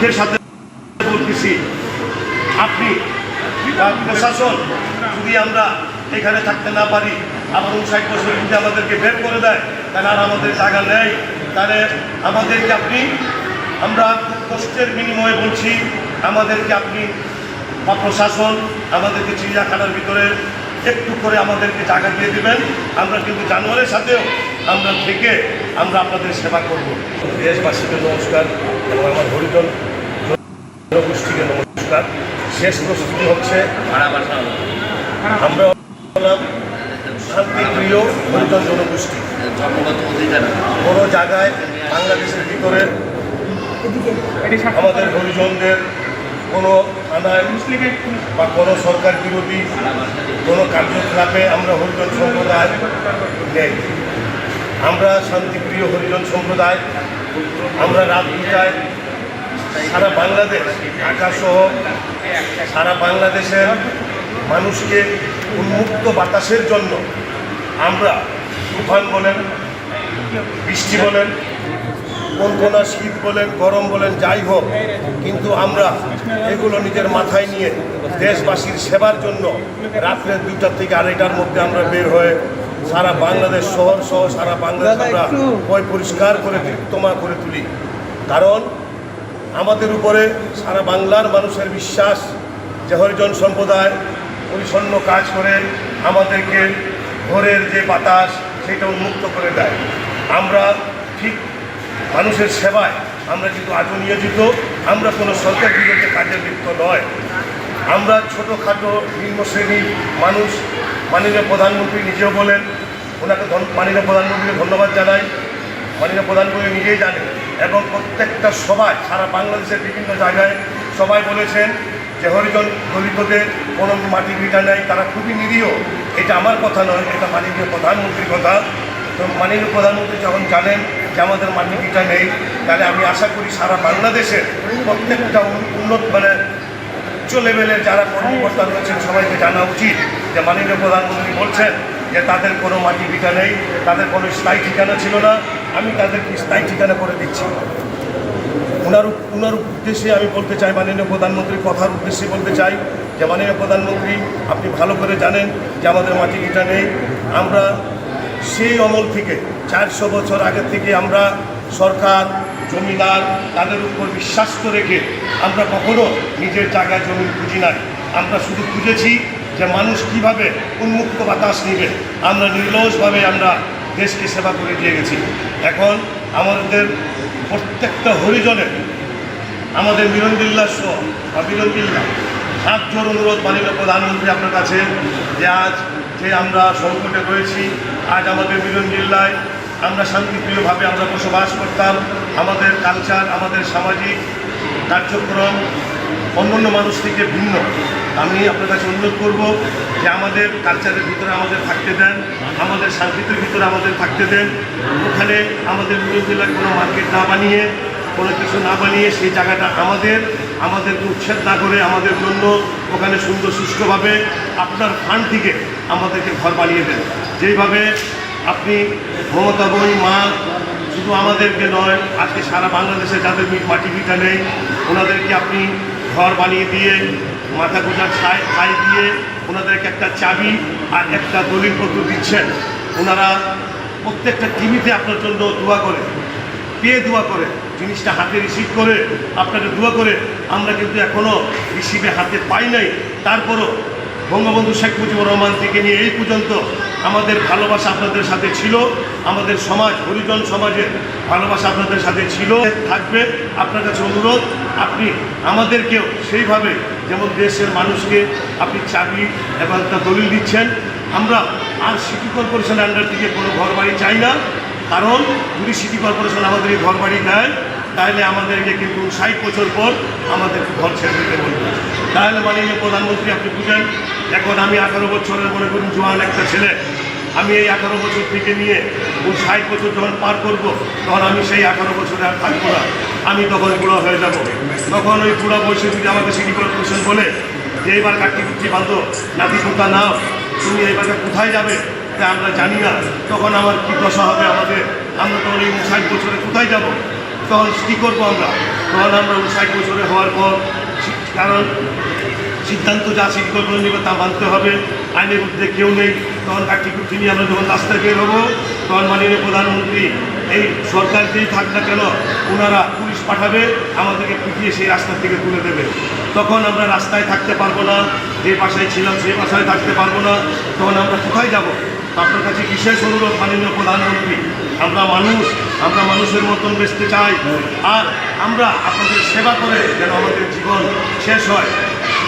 দুঃখের সাথে বলতেছি, আপনি প্রশাসন, যদি আমরা এখানে থাকতে না পারি, আবার উনষাট বছর যদি আমাদেরকে বের করে দেয়, তাহলে আর আমাদের জায়গা নেই। তাহলে আমাদেরকে আপনি, আমরা কষ্টের বিনিময়ে বলছি, আমাদেরকে আপনি বা প্রশাসন আমাদেরকে চিড়িয়াখানার ভিতরে একটু করে আমাদেরকে জায়গা দিয়ে দেবেন। আমরা কিন্তু জানোয়ারের সাথেও আমরা থেকে আমরা আপনাদের সেবা করব। দেশবাসীকে নমস্কার। এবং আমার হরিজন জনগোষ্ঠীকে নমস্কার। শেষ প্রস্তুতি হচ্ছে আমরা শান্তিপ্রিয় হরিজন জনগোষ্ঠী। কোনো জায়গায় বাংলাদেশের ভিতরে আমাদের হরিজনদের কোনো থানায় বা কোনো সরকার বিরোধী কোনো কার্যকলাপে আমরা হরিজন সম্প্রদায় নেই। আমরা শান্তিপ্রিয় হরিজন সম্প্রদায়, আমরা রাত সারা বাংলাদেশ ঢাকাসহ সারা বাংলাদেশের মানুষকে উন্মুক্ত বাতাসের জন্য আমরা তুফান বলেন বৃষ্টি বলেন কল্পনা শীত বলেন গরম বলেন যাই হোক কিন্তু আমরা এগুলো নিজের মাথায় নিয়ে দেশবাসীর সেবার জন্য রাত্রে দুইটার থেকে আড়াইটার মধ্যে আমরা বের হয়ে সারা বাংলাদেশ শহর সহ সারা বাংলাদেশ আমরা পরিষ্কার করে তোমা করে তুলি। কারণ আমাদের উপরে সারা বাংলার মানুষের বিশ্বাস যে হরিজন সম্প্রদায় পরিচ্ছন্ন কাজ করে আমাদেরকে ভোরের যে বাতাস সেটা উন্মুক্ত করে দেয়। আমরা ঠিক মানুষের সেবায় আমরা কিন্তু আজও নিয়োজিত, আমরা কোনো সরকার বিরুদ্ধে কাজে লিপ্ত নয়। আমরা ছোটোখাটো নিম্ন শ্রেণির মানুষ, মাননীয় প্রধানমন্ত্রী নিজেও বলেন, ওনাকে মাননীয় প্রধানমন্ত্রীকে ধন্যবাদ জানাই। মাননীয় প্রধানমন্ত্রী নিজেই জানেন এবং প্রত্যেকটা সবাই সারা বাংলাদেশের বিভিন্ন জায়গায় সবাই বলেছেন যে হরিজন দলিতদের কোনো মাটি ভিটা নেই, তারা খুবই নিরীহ। এটা আমার কথা নয়, এটা মাননীয় প্রধানমন্ত্রীর কথা। তো মাননীয় প্রধানমন্ত্রী যখন জানেন যে আমাদের মাটি ভিটা নেই, তাহলে আমি আশা করি সারা বাংলাদেশের প্রত্যেকটা উন্নত মানে উচ্চ লেভেলের যারা কর্মকর্তা রয়েছেন, সবাইকে জানা উচিত যে মাননীয় প্রধানমন্ত্রী বলছেন যে তাদের কোনো মাটি ভিটা নেই, তাদের কোনো স্থায়ী ঠিকানা ছিল না। আমি তাদেরকে স্থায়ী ঠিকানা করে দিচ্ছি। ওনার ওনার উদ্দেশ্যে আমি বলতে চাই, মাননীয় প্রধানমন্ত্রীর কথার উদ্দেশ্যে বলতে চাই যে, মাননীয় প্রধানমন্ত্রী, আপনি ভালো করে জানেন যে, আমাদের মাটি ভিটা নেই। আমরা সেই অমল থেকে, চারশো বছর আগের থেকে আমরা সরকার, জমিদার, তাদের উপর বিশ্বাস রেখে আমরা কখনো নিজের জায়গায় জমি খুঁজি নাই। আমরা শুধু খুঁজেছি যে, মানুষ কীভাবে উন্মুক্ত বাতাস নেবে। আমরা নির্লসভাবে আমরা দেশকে সেবা করে দিয়ে গেছি। এখন আমাদের প্রত্যেকটা হরিজনের আমাদের মিলনবিল্লা সহ, বা মিলনবিল্লা হাত জোর অনুরোধ মাননীয় প্রধানমন্ত্রী আপনার কাছে যে আজ যে আমরা সংকটে রয়েছি, আজ আমাদের মিলন আমরা শান্তিপ্রিয়ভাবে আমরা বসবাস করতাম। আমাদের কালচার আমাদের সামাজিক কার্যক্রম অন্যান্য মানুষ থেকে ভিন্ন। আমি আপনার কাছে অনুরোধ করব যে আমাদের কালচারের ভিতরে আমাদের থাকতে দেন, আমাদের সংস্কৃতির ভিতরে আমাদের থাকতে দেন। ওখানে আমাদের জেলায় কোনো মার্কেট না বানিয়ে, কোনো কিছু না বানিয়ে সেই জায়গাটা আমাদের আমাদেরকে উচ্ছেদ না করে আমাদের জন্য ওখানে সুন্দর সুষ্ঠুভাবে আপনার ফান্ড থেকে আমাদেরকে ঘর বানিয়ে দেন। যেইভাবে আপনি মমতা বই, মা, শুধু আমাদেরকে নয়, আজকে সারা বাংলাদেশে যাদের মাটি ভিটা নেই, ওনাদেরকে আপনি ঘর বানিয়ে দিয়ে, মাথা গোজার ছাই ছাই দিয়ে ওনাদেরকে একটা চাবি আর একটা দলিল দলিলপত্র দিচ্ছেন। ওনারা প্রত্যেকটা টিভিতে আপনার জন্য দোয়া করে, পেয়ে দোয়া করে, জিনিসটা হাতে রিসিভ করে আপনাকে দোয়া করে। আমরা কিন্তু এখনও রিসিভে হাতে পাই নাই। তারপরও বঙ্গবন্ধু শেখ মুজিবুর রহমান থেকে নিয়ে এই পর্যন্ত আমাদের ভালোবাসা আপনাদের সাথে ছিল। আমাদের সমাজ, হরিজন সমাজের ভালোবাসা আপনাদের সাথে ছিল, থাকবে। আপনার কাছে অনুরোধ, আপনি আমাদেরকেও সেইভাবে যেমন দেশের মানুষকে আপনি চাবি এবং একটা দলিল দিচ্ছেন, আমরা আর সিটি কর্পোরেশনের আন্ডার থেকে কোনো ঘর বাড়ি চাই না। কারণ যদি সিটি কর্পোরেশন আমাদের ঘর বাড়ি দেয়, তাহলে আমাদেরকে কিন্তু ষাট বছর পর আমাদেরকে ঘর ছেড়ে দিতে বলবে। তাহলে মাননীয় প্রধানমন্ত্রী আপনি বুঝেন, এখন আমি আঠারো বছরের মনে করুন, জোয়ান একটা ছেলে। আমি এই আঠারো বছর থেকে নিয়ে ওই ষাট বছর যখন পার করব, তখন আমি সেই আঠারো বছরে আর থাকব না। আমি তখন বুড়ো হয়ে যাব। তখন ওই বুড়া বয়সে যদি আমাকে সিটি কর্পোরেশন বলে যে এইবার কাটটি কুচি বাঁধো। নাতি পোতা নাও। তুমি এইবারটা কোথায় যাবে? তা আমরা জানি না। তখন আমার কী দশা হবে আমাদের? আমরা তখন এই ষাট বছরে কোথায় যাব? তখন কী করব আমরা? তখন আমরা ষাট বছরে হওয়ার পর কারণ সিদ্ধান্ত যা সিদ্ধ করে নেবে তা মানতে হবে। আইনের মধ্যে কেউ নেই। তখন কাঠি কুঠি নিয়ে আমরা যখন রাস্তায় বের হব মাননীয় প্রধানমন্ত্রী, এই সরকার যেই থাক না কেন ওনারা পুলিশ পাঠাবে, আমাদেরকে পিটিয়ে সেই রাস্তা থেকে তুলে দেবে। তখন আমরা রাস্তায় থাকতে পারব না, যে বাসায় ছিলাম সেই বাসায় থাকতে পারব না, তখন আমরা কোথায় যাব? আপনার কাছে বিশেষ অনুরোধ, মাননীয় প্রধানমন্ত্রী, আমরা মানুষ, আমরা মানুষের মতন বেচতে চাই, আর আমরা আপনাদের সেবা করে যেন আমাদের জীবন শেষ হয়।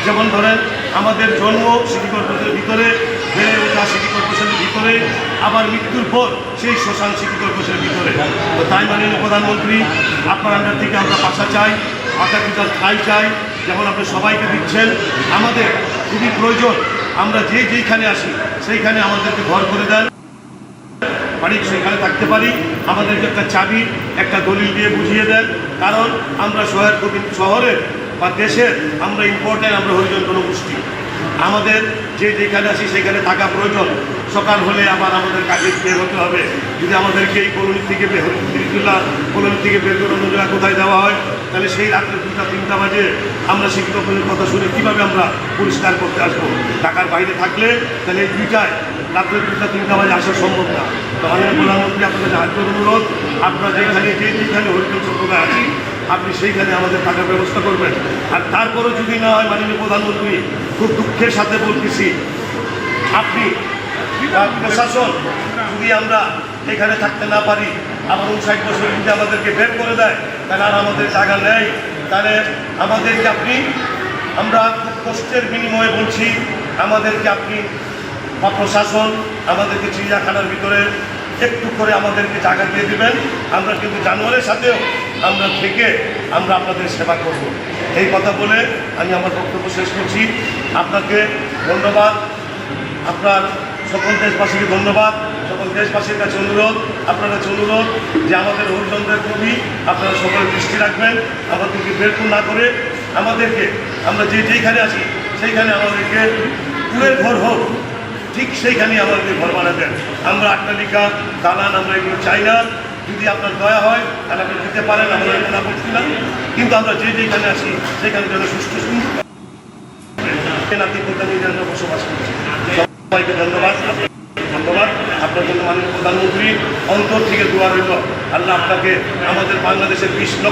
যেমন ধরেন, আমাদের জন্ম সিটি কর্পোরেশনের ভিতরে বেড়ে ওঠা সিটি কর্পোরেশনের ভিতরে আবার মৃত্যুর পর সেই শ্মশান সিটি কর্পোরেশনের ভিতরে। তো তাই মাননীয় প্রধানমন্ত্রী, আপনার আন্ডার থেকে আমরা বাসা চাই মাথা পিতার ঠাই চাই, যেমন আপনি সবাইকে দিচ্ছেন। আমাদের খুবই প্রয়োজন, আমরা যে যেইখানে আসি, সেইখানে আমাদেরকে ঘর করে দেন। বাড়ি সেখানে থাকতে পারি। আমাদেরকে একটা চাবি, একটা দলিল দিয়ে বুঝিয়ে দেন। কারণ আমরা শহর শহরের বা দেশের আমরা ইম্পর্টেন্ট আমরা হরিজন কোনো গোষ্ঠী। আমাদের যে যেখানে আসি সেখানে থাকা প্রয়োজন। সকাল হলে আবার আমাদের কাজে বের হতে হবে। যদি আমাদেরকে এই কলোনি থেকে বের হরিদুল্লাহ কলোনি থেকে বের করে অন্য কোথায় দেওয়া হয়? তাহলে সেই রাত্রে দুটা, তিনটা বাজে আমরা শিক্ষকের কথা শুনে কীভাবে আমরা পরিষ্কার করতে আসব? ঢাকার বাইরে থাকলে তাহলে এই দুইটায় রাত্রে দুটা, তিনটা বাজে আসা সম্ভব না। তো মাননীয় প্রধানমন্ত্রী কাছে হাজার অনুরোধ, আপনারা যেখানে যে যেখানে হরিজন সম্প্রদায় আছি আপনি সেইখানে আমাদের টাকার ব্যবস্থা করবেন। আর তারপরেও যদি না হয়, মাননীয় প্রধানমন্ত্রী, খুব দুঃখের সাথে বলতেছি, আপনি আহ, প্রশাসন যদি আমরা এখানে থাকতে না পারি আবার উনষাট বছর যদি আমাদেরকে বের করে দেয় তাহলে আর আমাদের জায়গা নেই। তাহলে আমাদেরকে আপনি আমরা খুব কষ্টের বিনিময়ে বলছি আমাদেরকে আপনি বা প্রশাসন আমাদেরকে চিড়িয়াখানার ভিতরে একটু করে আমাদেরকে জায়গা দিয়ে দিবেন। আমরা কিন্তু জানোয়ারের সাথেও আমরা থেকে আমরা আপনাদের সেবা করব। এই কথা বলে আমি আমার বক্তব্য শেষ করছি। আপনাকে ধন্যবাদ। আপনার সকল দেশবাসীকে ধন্যবাদ। সকল দেশবাসীর কাছে অনুরোধ, আপনার কাছে অনুরোধ যে আমাদের হরিচন্দ্রের কবি আপনারা সকলে দৃষ্টি রাখবেন, আমাদেরকে বের না করে আমাদেরকে, আমরা যে যেইখানে আছি, সেইখানে আমাদেরকে কুড়ের ঘর হোক, ঠিক সেইখানেই আমাদেরকে ঘর বানাবেন আমরা আট্টালিকা দালান, আমরা এগুলো চাই না। যদি আপনার দয়া হয়, তাহলে আপনি দিতে পারেন আমরা এটা না করছি না কিন্তু আমরা যে যেখানে আছি সেখানে যেন সুস্থ সুন্দর নাতি পোতানি যেন বসবাস করছি। সবাইকে ধন্যবাদ। ধন্যবাদ। আপনার জন্য মাননীয় প্রধানমন্ত্রী, অন্তর থেকে দোয়া রইল। আল্লাহ আপনাকে আমাদের বাংলাদেশের বিশ